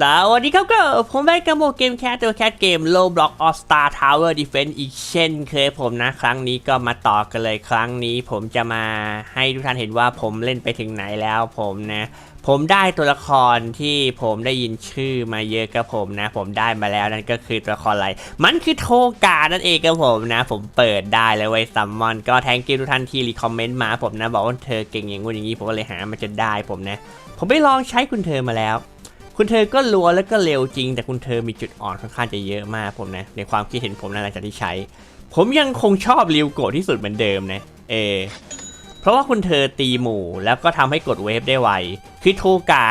สวัสดีครับก็ผมได้กระโมเกมแคทตัวแคทเกมโลบล็อกออสตาทาวเวอร์ดิเฟนซ์อีกเช่นเคยผมนะ ครั้งนี้ก็มาต่อกันเลยครั้งนี้ผมจะมาให้ทุกท่านเห็นว่าผมเล่นไปถึงไหนแล้วผมนะ ผมได้ตัวละครที่ผมได้ยินชื่อมาเยอะกับผมนะ ผมได้มาแล้วนั่นก็คือตัวละครอะไร มันคือโทกานั่นเองครับผมนะ ผมเปิดได้เลยไว้ซัมมอนก็แทงกิ้ทุกท่านที่รีคอมเมนต์มาผมนะ บอกว่าเธอเก่งอย่างงู้นอย่างนี้ผมก็เลยหามันจะได้ผมนะ ผมไปลองใช้คุณเธอมาแล้ว คุณเธอก็รัวแล้วก็เร็วจริง แต่คุณเธอมีจุดอ่อนค่อนข้างจะเยอะมากผมนะ ในความคิดเห็นผมนะหลังจากที่ใช้ ผมยังคงชอบริวโกะที่สุดเหมือนเดิมนะเอเพราะว่าคุณเธอตีหมู่แล้วก็ทำให้กดเวฟได้ไวคือโทกะ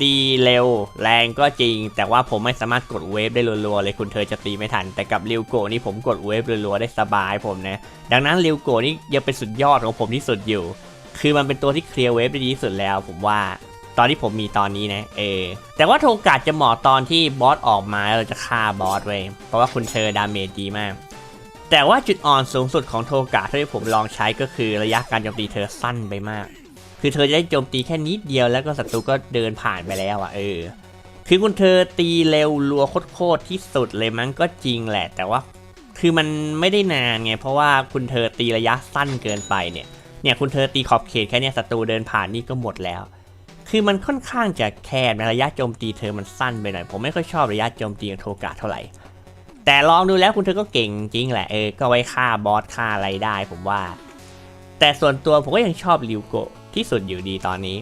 ตีเร็วแรงก็จริง แต่ว่าผมไม่สามารถกดเวฟได้รัวๆเลยคุณเธอจะตีไม่ทัน แต่กับริวโกนี่ผมกดเวฟรัวๆได้สบายผมนะ ดังนั้นริวโกนี่ยังเป็นสุดยอดของผมที่สุดอยู่ คือมันเป็นตัวที่เคลียร์เวฟได้ดีที่สุดแล้วผมว่า ตอนที่ผมมีตอนนี้นะ เออ แต่ว่าโทกะจะเหมาะตอนที่บอสออกมาเราจะฆ่าบอสเว้ย เพราะว่าคุณเธอดาเมจดีมาก แต่ว่าจุดอ่อนสูงสุดของโทกะที่ผมลองใช้ก็คือระยะการโจมตีเธอสั้นไปมาก คือเธอจะได้โจมตีแค่นิดเดียวแล้วก็ศัตรูก็เดินผ่านไปแล้วอะ เออ คือคุณเธอตีเร็วรัวโคตรที่สุดเลยมั้งก็จริงแหละ แต่ว่าคือมันไม่ได้นานไง เพราะว่าคุณเธอตีระยะสั้นเกินไปเนี่ย เนี่ยคุณเธอตีขอบเขตแค่เนี้ยศัตรูเดินผ่านนี่ก็หมดแล้ว คือมันค่อนข้างจะแคบนระยะโจมตีเธอมันสั้นไปหน่อย ผมไม่ค่อยชอบระยะโจมตีของโทกะเท่าไหร่ แต่ลองดูแล้วคุณเธอก็เก่งจริงแหละเออ ก็ไว้ฆ่าบอสฆ่าอะไรได้ผมว่า แต่ส่วนตัวผมก็ยังชอบริวโกะที่สุดอยู่ดีตอนนี้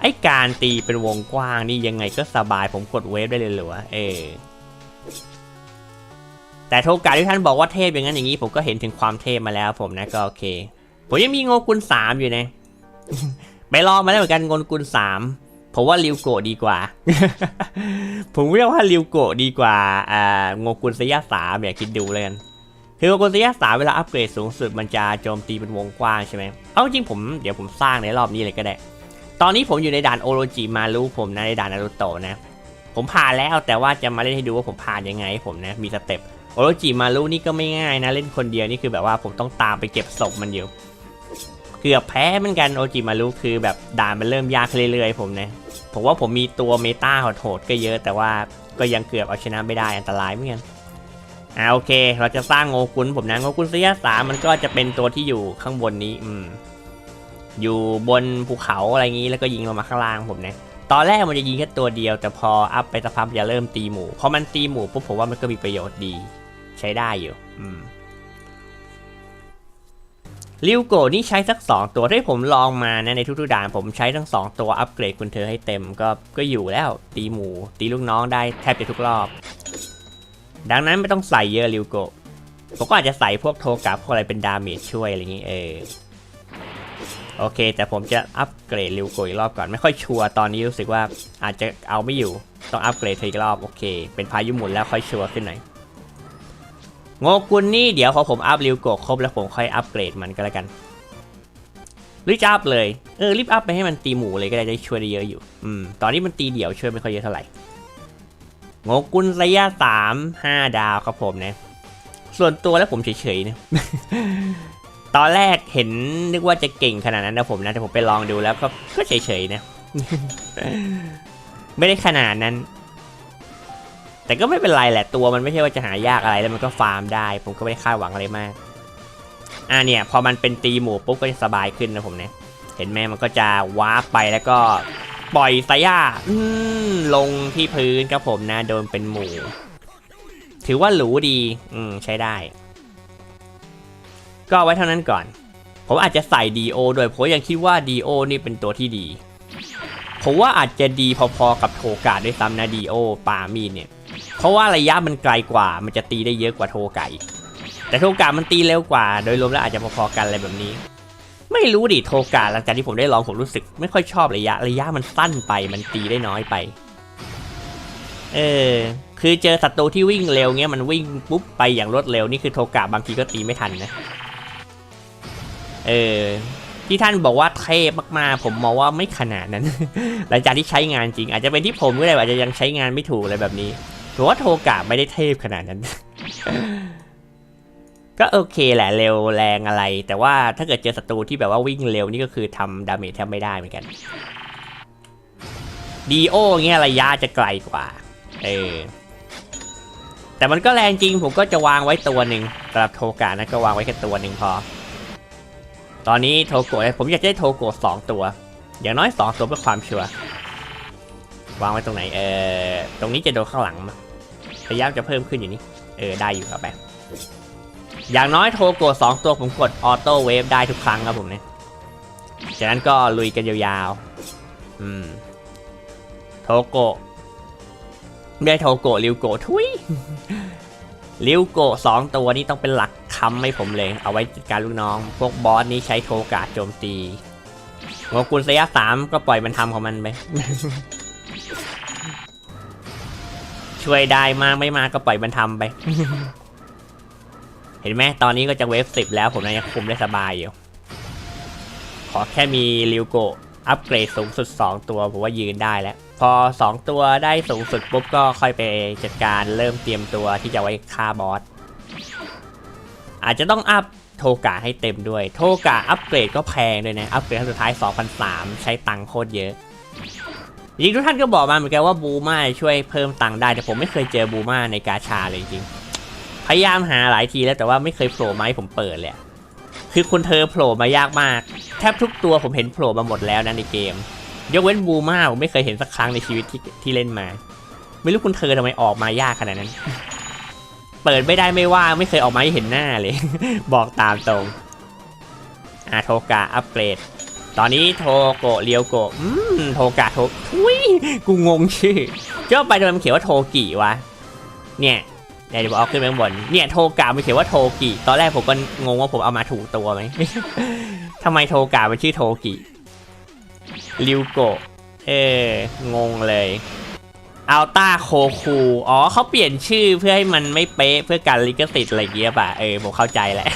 ไอการตีเป็นวงกว้างนี่ยังไงก็สบายผมกดเวฟได้เลยเหรอเออแต่โทกะที่ท่านบอกว่าเทพอย่างนั้นอย่างนี้ ผมก็เห็นถึงความเทพมาแล้วผมนะก็โอเค ผมยังมีโงกุลสามอยู่นะ ไปลองมาแล้เหมือนกันโงกุลสามผมว่าริวโกะดีกว่า ผมเรียกว่าริวโกะดีกว่าอ่างกุลสยะสามเนี่ยคิดดูเลยกันคืองกุลสยะสามเวลาอัปเกรดสูงสุดมันจะโจมตีเป็นวงกว้างใช่ไหมเอาจริงผมเดี๋ยวผมสร้างในรอบนี้เลยก็ได้ ตอนนี้ผมอยู่ในด่านโอโรจิมารุผมนะในด่านนารูโตะนะ ผมผ่านแล้วแต่ว่าจะมาเล่นให้ดูว่าผมผ่านยังไงผมนะมีสเต็ปโอโรจิมารุนี่ก็ไม่ง่ายนะเล่นคนเดียวนี่คือแบบว่าผมต้องตามไปเก็บศพมันอยู่ เกือบแพ้เหมือนกันโอจิมารุคือแบบด่านมันเริ่มยากขึ้นเรื่อยๆผมนะผมว่าผมมีตัวเมตาโหดๆก็เยอะ แต่ว่าก็ยังเกือบเอาชนะไม่ได้อันตรายเหมือนกันอ่าโอเค เราจะสร้างโงกุลผมนะโงกุลสยะสามมันก็จะเป็นตัวที่อยู่ข้างบนนี้อืมอยู่บนภูเขาอะไรงี้แล้วก็ยิงลงมาข้างล่างผมนะตอนแรกมันจะยิงแค่ตัวเดียว แต่พออัพไปสักพักจะเริ่มตีหมู่พอมันตีหมู่ปุ๊บผมว่ามันก็มีประโยชน์ดี ใช้ได้อยู่ อืม ริวโกนี่ใช้สักสองตัวที่ผมลองมานะในทุกๆด่านผมใช้ทั้งสองตัวอัปเกรดคุณเธอให้เต็มก็ก็อยู่แล้วตีหมู ตีลูกน้องได้แทบจะทุกรอบ ดังนั้นไม่ต้องใส่เยอะริวโกผมก็อาจจะใส่พวกโทกะพวกอะไรเป็นดาเมจช่วยอะไรอย่างงี้เออโอเค แต่ผมจะอัปเกรดริวโกอีกรอบก่อนไม่ค่อยชัวร์ตอนนี้รู้สึกว่าอาจจะเอาไม่อยู่ต้องอัปเกรดเธออีกรอบโอเค เป็นพายุหมุนแล้วค่อยชัวร์ขึ้นหน่อย โงกุลนี่เดี๋ยวพอผมอัพริวโกครบแล้วผมค่อยอัปเกรดมันก็แล้วกันรีบอัพเลยเออรีบอัพไปให้มันตีหมูเลยก็ได้จะช่วยได้เยอะอยู่ อืมตอนนี้มันตีเดี่ยวช่วยไม่ค่อยเยอะเท่าไหร่โงกุลระยะสามห้าดาวครับผมนะ ส่วนตัวแล้วผมเฉยๆนะตอนแรกเห็นนึกว่าจะเก่งขนาดนั้นนะผมนะแต่ผมไปลองดูแล้วก็เฉยๆนะ ไม่ได้ขนาดนั้น แต่ก็ไม่เป็นไรแหละตัวมันไม่ใช่ว่าจะหายากอะไรแล้วมันก็ฟาร์มได้ ผมก็ไม่ได้คาดหวังอะไรมาก อ่าเนี่ยพอมันเป็นตีหมูปุ๊บก็จะสบายขึ้นนะผมเนี่ยเห็นไหมมันก็จะวาร์ปไปแล้วก็ปล่อยสายาอืมลงที่พื้นครับผมนะโดนเป็นหมูถือว่าหรูดี อืมใช้ได้ ก็ไว้เท่านั้นก่อน ผมอาจจะใส่ดีโอด้วยเพราะยังคิดว่าดีโอนี่เป็นตัวที่ดี ผมว่าอาจจะดีพอๆกับโทกาด้วยซ้ำนะดีโอปามีเนี่ย เพราะว่าระยะมันไกลกว่า มันจะตีได้เยอะกว่าโทกาแต่โทกามันตีเร็วกว่า โดยรวมแล้วอาจจะพอๆกันอะไรแบบนี้ ไม่รู้ดิโทกาหลังจากที่ผมได้ลองผมรู้สึก ไม่ค่อยชอบระยะ ระยะมันสั้นไป มันตีได้น้อยไป เออ คือเจอศัตรูที่วิ่งเร็วเงี้ยมันวิ่งปุ๊บไปอย่างรวดเร็วนี่คือโทกาบางทีก็ตีไม่ทันนะ เออที่ท่านบอกว่าเทพมากๆ ผมมองว่าไม่ขนาดนั้น หลังจากที่ใช้งานจริง อาจจะเป็นที่ผมก็ได้อาจจะยังใช้งานไม่ถูกอะไรแบบนี้ ถือว่าโทกะไม่ได้เทพขนาดนั้น ก็โอเคแหละเร็วแรงอะไร แต่ว่าถ้าเกิดเจอศัตรูที่แบบว่าวิ่งเร็วนี่ก็คือทำดาเมจแทบไม่ได้เหมือนกันดีโอเงี้ยระยะจะไกลกว่า เออ แต่มันก็แรงจริงผมก็จะวางไว้ตัวหนึ่งสำหรับโทกะนะก็วางไว้แค่ตัวหนึ่งพอ ตอนนี้โทโกะผมอยากได้โทโกะสองตัว อย่างน้อยสองตัวเพื่อความชัวร์ วางไว้ตรงไหน เออตรงนี้จะโดนข้างหลังมั้ยพยายามจะเพิ่มขึ้นอยู่นี่ เออ ได้อยู่ครับแบบ อย่างน้อยโทโกะสองตัวผมกดออโต้เวฟได้ทุกครั้งครับผมเนี่ย จากนั้นก็ลุยกันยาวๆ อืม โทโกะไม่ได้โทโกะริวโกะทุยริวโกะสองตัวนี้ต้องเป็นหลักคำให้ผมเลย เอาไว้จัดการลูกน้อง พวกบอสนี้ใช้โทกะโจมตีงกุลเซียสามก็ปล่อยมันทำของมันไป ช่วยได้มากไม่มากก็ปล่อยมันทำไป เห็นไหมตอนนี้ก็จะเวฟสิบแล้วผมยังคุมได้สบายอยู่ ขอแค่มีริวโกะอัปเกรดสูงสุด 2 ตัวผมว่ายืนได้แล้ว พอ 2 ตัวได้สูงสุดปุ๊บก็ค่อยไปจัดการเริ่มเตรียมตัวที่จะไว้ฆ่าบอส อาจจะต้องอัพโทกะให้เต็มด้วย โทกะอัปเกรดก็แพงด้วยนะ อัปเกรดครั้งสุดท้าย 2,003 ใช้ตังค์โคตรเยอะ จริงทุกท่านก็บอกมาเหมือนกันว่าบูมาช่วยเพิ่มตังค์ได้แต่ผมไม่เคยเจอบูมาในกาชาเลยจริงพยายามหาหลายทีแล้วแต่ว่าไม่เคยโผล่มาให้ผมเปิดเลยคือคุณเธอโผล่มายากมาก แทบทุกตัวผมเห็นโผล่มาหมดแล้วนะในเกม ยกเว้นบูมาผมไม่เคยเห็นสักครั้งในชีวิตที่ที่เล่นมา ไม่รู้คุณเธอทำไมออกมายากขนาดนั้น เปิดไม่ได้ไม่ว่าไม่เคยออกมาให้เห็นหน้าเลย บอกตามตรงอาโทกะอัปเกรด ตอนนี้โทโกะเรียวโกะอืมโทกะโททุยกูงงชื่อเจ้าไปทำไมมันเขียนว่าโทกิวะ เนี่ยเดี๋ยวผมเอาขึ้นไปข้างบน เนี่ยโทกะมันเขียนว่าโทกิ ตอนแรกผมก็งงว่าผมเอามาถูกตัวไหมทำไมโทกะมันชื่อโทกิริวโกะเอองงเลยอัลต้าโคคู อ๋อเขาเปลี่ยนชื่อเพื่อให้มันไม่เป๊ะเพื่อการลิขสิทธิ์อะไรเงี้ยป่ะ เออผมเข้าใจแหละ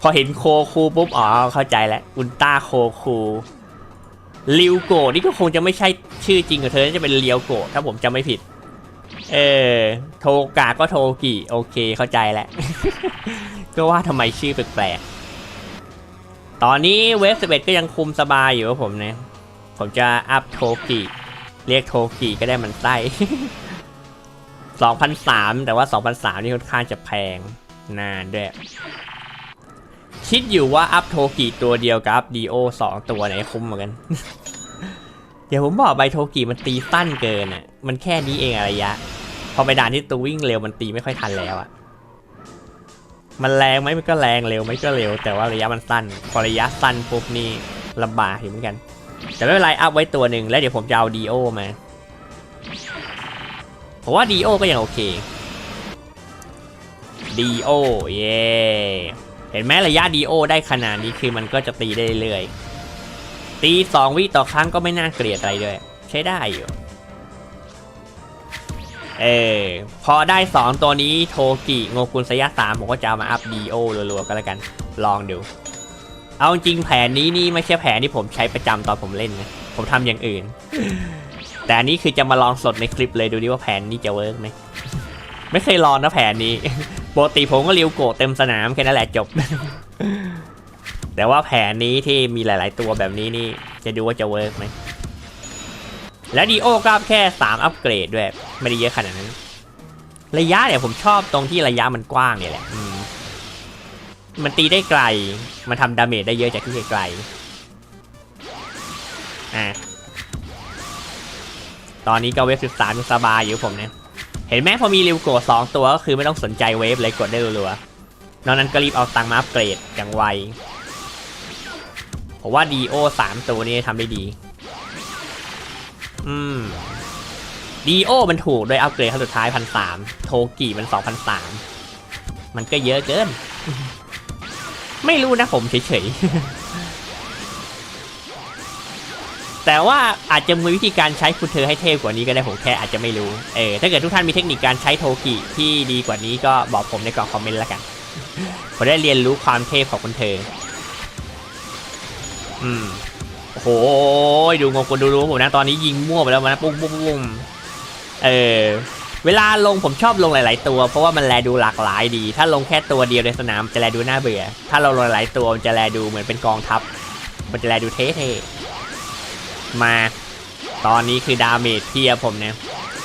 พอเห็นโคคูปุ๊บ อ๋อ เข้าใจแล้ว อุลตร้าโคคูริวโกนี่ก็คงจะไม่ใช่ชื่อจริงของเธอ จะเป็นเลียวโกถ้าผมจำไม่ผิด เออ โทกาก็โทกิโอเคเข้าใจแล้ว ก็ว่าทำไมชื่อแปลกๆ ตอนนี้เวฟ11ก็ยังคุมสบายอยู่ครับผมเนะผมจะอัพโทกิเรียกโทกิก็ได้มันไส้2,003 แต่ว่า 2,003 นี่ค่อนข้างจะแพงนานด้วย คิดอยู่ว่าอัพโทกิตัวเดียวกับดีโอสองตัวไหนคุ้มเหมือนกัน เดี๋ยวผมบอกใบโทกิมันตีสั้นเกินอะ มันแค่นี้เองอะระยะ พอไปด่านที่ตัววิ่งเร็วมันตีไม่ค่อยทันแล้วอะ มันแรงไหมมันก็แรงเร็วไหมก็เร็ว แต่ว่าระยะมันสั้น พอระยะสั้นปุ๊บนี่ลำบากอยู่เหมือนกัน แต่ไม่เป็นไรอัพไว้ตัวหนึ่งแล้วเดี๋ยวผมจะเอาดีโอมาผมว่าดีโอก็ยังโอเคดีโอเย่ เห็นไหมระยะดีโอได้ขนาดนี้คือมันก็จะตีได้เรื่อยตีสองวิต่อครั้งก็ไม่น่าเกลียดอะไรด้วย ใช้ได้อยู่ เออพอได้ 2 ตัวนี้โทกิโงกุลสยะสามผมก็จะามาอัพดีโอรัวๆก็แล้วกัน ลองดู เอาจริงแผนนี้นี่ไม่ใช่แผนที่ผมใช้ประจำตอนผมเล่นนะ ผมทำอย่างอื่น แต่อันนี้คือจะมาลองสดในคลิปเลยดูดิว่าแผนนี้จะเวิร์กไหมไม่เคยลองนะแผนนี้ ปกติผมก็เรียวโกะเต็มสนามแค่นั้นแหละจบ แต่ว่าแผนนี้ที่มีหลาย ๆ ตัวแบบนี้นี่ จะดูว่าจะเวิร์กไหม และดีโอก็อัพแค่ 3 อัปเกรดด้วย ไม่ได้เยอะขนาดนั้น ระยะเนี่ยผมชอบตรงที่ระยะมันกว้างเนี่ยแหละมันตีได้ไกล มันทำดาเมจได้เยอะจากที่ไกลอะตอนนี้ก็เวฟ13ยังสบายอยู่ผมเนี่ย เห็นไหมพอมีริวโกะสองตัวก็คือไม่ต้องสนใจเวฟเลยกดได้รัวๆนอกนั้นก็รีบเอาตังมาอัปเกรดอย่างไวผมว่าดีโอสามตัวนี้ทำได้ดี อืมดีโอมันถูกโดยอัปเกรดครั้งสุดท้ายพันสามโทกิมันสองพันสามมันก็เยอะเกิน ไม่รู้นะผมเฉยๆ แต่ว่าอาจจะมีวิธีการใช้คุณเธอให้เทพกว่านี้ก็ได้ผมแค่อาจจะไม่รู้เออถ้าเกิดทุกท่านมีเทคนิคการใช้โทกิที่ดีกว่านี้ก็บอกผมในกล่องคอมเมนต์แล้วกันผมได้เรียนรู้ความเทพของคุณเธอ อืมโอ้โหดูงงกนดูรู้ผมนะตอนนี้ยิงมั่วไปแล้วมันะปุ้งปุ้งปุ้งเออเวลาลงผมชอบลงหลาย ๆ ตัว เพราะว่ามันแลดูหลากหลายดี ถ้าลงแค่ตัวเดียวในสนามจะแลดูน่าเบื่อ ถ้าเราลงหลายตัวมันจะแลดูเหมือนเป็นกองทัพ มันจะแลดูเท่ๆ มา ตอนนี้คือดาเมจเพียผมเนี่ย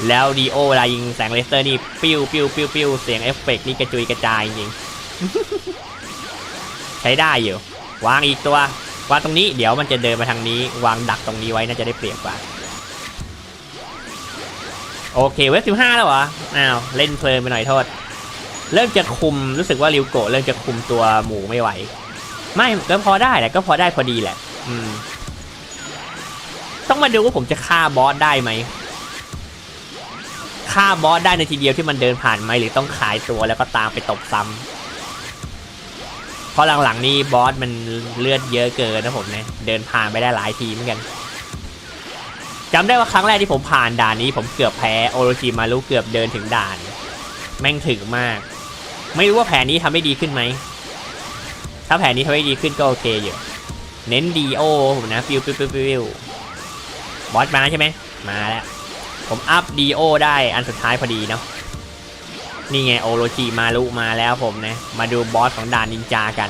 แล้วดีโอเวลายิงแสงเลเซอร์นี่ปิ้วปิ้วปิ้วปิ้วเสียงเอฟเฟกต์นี่กระจุยกระจายจริงใช้ได้อยู่ วางอีกตัว วางตรงนี้เดี๋ยวมันจะเดินมาทางนี้ วางดักตรงนี้ไว้น่าจะได้เปรียบกว่า โอเคเว็บสิบห้าแล้วเหรออ้าวเล่นเพลินไปหน่อยโทษ เริ่มจะคุมรู้สึกว่าริวโกะเริ่มจะคุมตัวหมูไม่ไหว ไม่ก็พอได้แหละก็พอได้พอดีแหละ อืม ต้องมาดูว่าผมจะฆ่าบอสได้ไหมฆ่าบอสได้ในทีเดียวที่มันเดินผ่านไหมหรือต้องขายตัวแล้วก็ตามไปตบซ้ำเพราะหลังๆนี่บอสมันเลือดเยอะเกินนะผมเนี่ยเดินผ่านไปได้หลายทีเหมือนกันจำได้ว่าครั้งแรกที่ผมผ่านด่านนี้ ผมเกือบแพ้โอโรจิมารุเกือบเดินถึงด่าน แม่งถึงมาก ไม่รู้ว่าแผนนี้ทำได้ดีขึ้นไหมถ้าแผนนี้ทำได้ดีขึ้นก็โอเคอยู่ เน้นดีโอผมนะฟิวฟิวฟิวฟิว บอสมาใช่ไหมมาแล้ว ผมอัพดีโอได้อันสุดท้ายพอดีเนาะนี่ไงโอโรจิมารุมาแล้วผมนะ มาดูบอสของด่านนินจากัน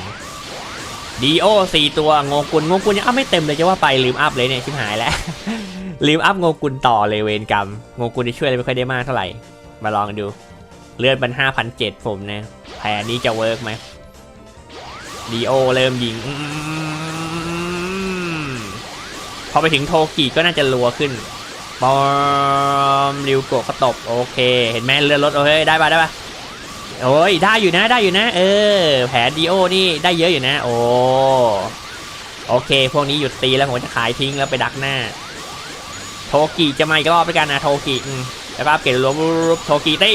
ดีโอสี่ตัวงงกุลงงกุลยังอัพไม่เต็มเลยจะว่าไปลืมอัพเลยเนี่ยชิบหายแล้ว ลืมอัพงงกุลต่อเลยเวรกรรมงงกุลจะช่วยอะไรไม่ค่อยได้มากเท่าไหร่ มาลองดู เลือดมันห้าพันเจ็ดผมนะแผนนี้จะเวิร์กไหมดีโอเริ่มยิงอืม พอไปถึงโทกิก็น่าจะรัวขึ้นปอมริวโกะก็ตบโอเค เห็นไหมเลื่อนรถโอเคได้ปะได้ปะโอ้ยได้อยู่นะได้อยู่นะ เออ แผนดีโอนี่ได้เยอะอยู่นะ โอ้โอเค พวกนี้หยุดตีแล้วผมจะขายทิ้งแล้วไปดักหน้า โทกิจะมาอีกรอบด้วยกันนะโทกิอืมแล้วก็อัปเกรดรวมโทกิตี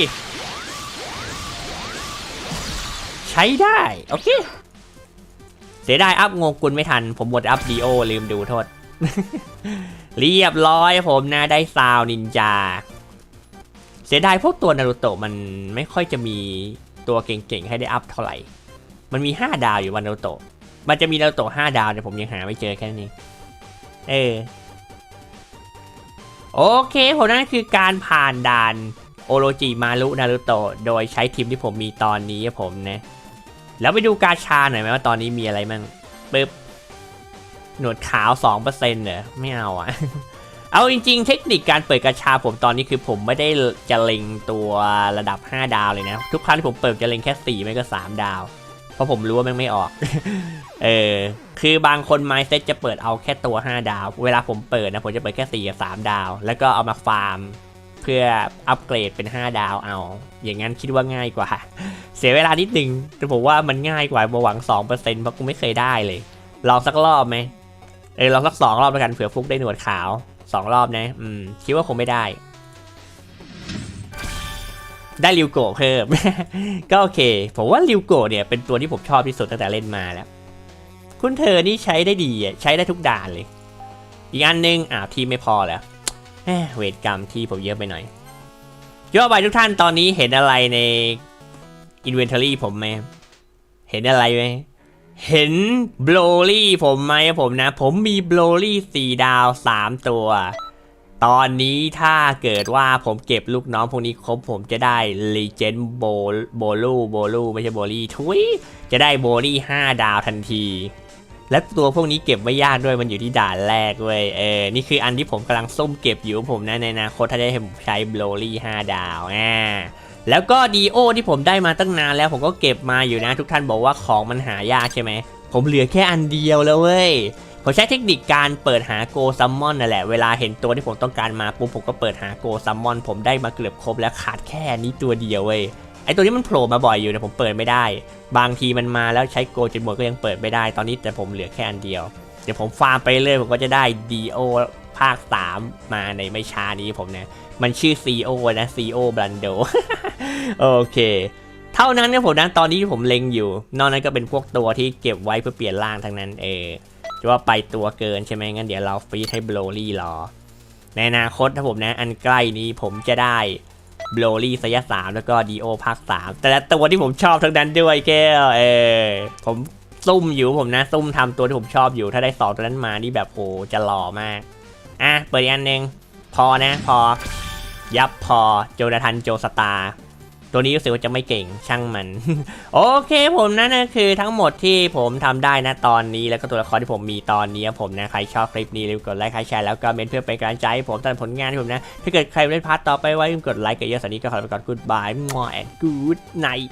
ใช้ได้ โอเค เสียดายอัพงงกุลไม่ทัน ผมหมดอัพดีโอลืมดูโทษ เรียบร้อยผมนะได้ซาวนินจา เสียดายพวกตัวนารูโตะมันไม่ค่อยจะมีตัวเก่งๆ ให้ได้อัพเท่าไหร่ มันมี 5 ดาวอยู่วันนารูโตะ มันจะมีนารูโตะ5ดาวแต่ผมยังหาไม่เจอแค่นี้ เออ โอเคผมนั่นคือการผ่านด่านโอโรจิมารุนารูโตะโดยใช้ทีมที่ผมมีตอนนี้ผมนะ แล้วไปดูกาชาหน่อยไหมว่าตอนนี้มีอะไรมั่งปึ๊บ หนวดขาว2%เหรอไม่เอาอะเอาจริง ๆ เทคนิคการเปิดกระชาผมตอนนี้คือผมไม่ได้จะเล็งตัวระดับ 5 ดาวเลยนะ ทุกครั้งที่ผมเปิดจะเล็งแค่4ไม่ก็ 3 ดาว เพราะผมรู้ว่ามันไม่ออก เออ คือบางคนไมเซ็ตจะเปิดเอาแค่ตัว 5 ดาว เวลาผมเปิดนะผมจะเปิดแค่4กับ3ดาว แล้วก็เอามาฟาร์ม เพื่ออัปเกรดเป็น 5 ดาวเอา อย่างนั้นคิดว่าง่ายกว่า เสียเวลานิดนึงแต่ผมว่ามันง่ายกว่ามาหวัง2%เพราะกูไม่เคยได้เลยลองสักรอบไหม เออลองสักสองรอบแล้วกันเผื่อฟุกได้หนวดขาวสองรอบนะ อืม คิดว่าคงไม่ได้ ได้ริวโกเพิ่ม ก็โอเค ผมว่าริวโกเนี่ยเป็นตัวที่ผมชอบที่สุดตั้งแต่เล่นมาแล้ว คุณเธอนี่ใช้ได้ดีใช้ได้ทุกด่านเลย อีกอันนึงอ่าที่ไม่พอแล้วเวทกรรมที่ผมเยอะไปหน่อยย่อไปทุกท่านตอนนี้เห็นอะไรใน Inventory ผมไหม เห็นอะไรไหม เห็นโบลลี่ผมไหมผมนะ ผมมีโบลลี่สี่ดาวสามตัว ตอนนี้ถ้าเกิดว่าผมเก็บลูกน้องพวกนี้ครบผมจะได้ Legend โบโบลูโบลูไม่ใช่โบลี่ทุยจะได้โบลี่ห้าดาวทันที และตัวพวกนี้เก็บไม่ยากด้วยมันอยู่ที่ด่านแรกเว้ยเออนี่คืออันที่ผมกำลังซุ่มเก็บอยู่ผมนะในอนาคตถ้าได้ผมใช้โบลลี่ห้าดาวอ่า แล้วก็ดีโอที่ผมได้มาตั้งนานแล้วผมก็เก็บมาอยู่นะ ทุกท่านบอกว่าของมันหายากใช่ไหม ผมเหลือแค่อันเดียวแล้วเว้ย ผมใช้เทคนิคการเปิดหาโกซัมมอนนั่นแหละ เวลาเห็นตัวที่ผมต้องการมาปุ๊บผมก็เปิดหาโกซัมมอน ผมได้มาเกือบครบแล้วขาดแค่นี้ตัวเดียวเว้ย ไอตัวนี้มันโผล่มาบ่อยอยู่แต่ผมเปิดไม่ได้ บางทีมันมาแล้วใช้โกจนหมดก็ยังเปิดไม่ได้ ตอนนี้แต่ผมเหลือแค่อันเดียว เดี๋ยวผมฟาร์มไปเรื่อยผมก็จะได้ดีโอ ภาค 3 มาในไม่ช้านี้ผมเนี่ยมันชื่อ CO นะ CO Blando โอเคเท่านั้นเนี่ยผมนะตอนนี้ที่ผมเล็งอยู่ นอกนั้นก็เป็นพวกตัวที่เก็บไว้เพื่อเปลี่ยนร่างทั้งนั้นเออจะว่าไปตัวเกินใช่ไหมงั้นเดี๋ยวเราฟรีให้โบลลี่รอ ในอนาคตถ้าผมนะอันใกล้นี้ผมจะได้โบลลี่สยสามแล้วก็ดีโอภาคสามแต่ละตัวที่ผมชอบทั้งนั้นด้วยแก้วเออผมซุ่มอยู่ผมนะซุ่มทำตัวที่ผมชอบอยู่ ถ้าได้สองตัวนั้นมานี่แบบโหจะหล่อมาก อะ เปิดอีกอันหนึ่งพอนะ พอ ยับพอ โจนาธันโจสตาร์ตัวนี้รู้สึกว่าจะไม่เก่งช่างมัน โอเคผมนั่นคือทั้งหมดที่ผมทำได้นะตอนนี้แล้วก็ตัวละครที่ผมมีตอนนี้ผมนะใครชอบคลิปนี้อย่าลืมกดไลค์ใครแชร์แล้วก็เมนเพื่อเป็นกำลังใจให้ผมตามผลงานที่ผมนะ ถ้าเกิดใครเล่นพาร์ทต่อไปไว้อย่าลืมกดไลค์กันเยอะสันนี้ก็ขอไปก่อนกูดบายมอแอนกูดไนท์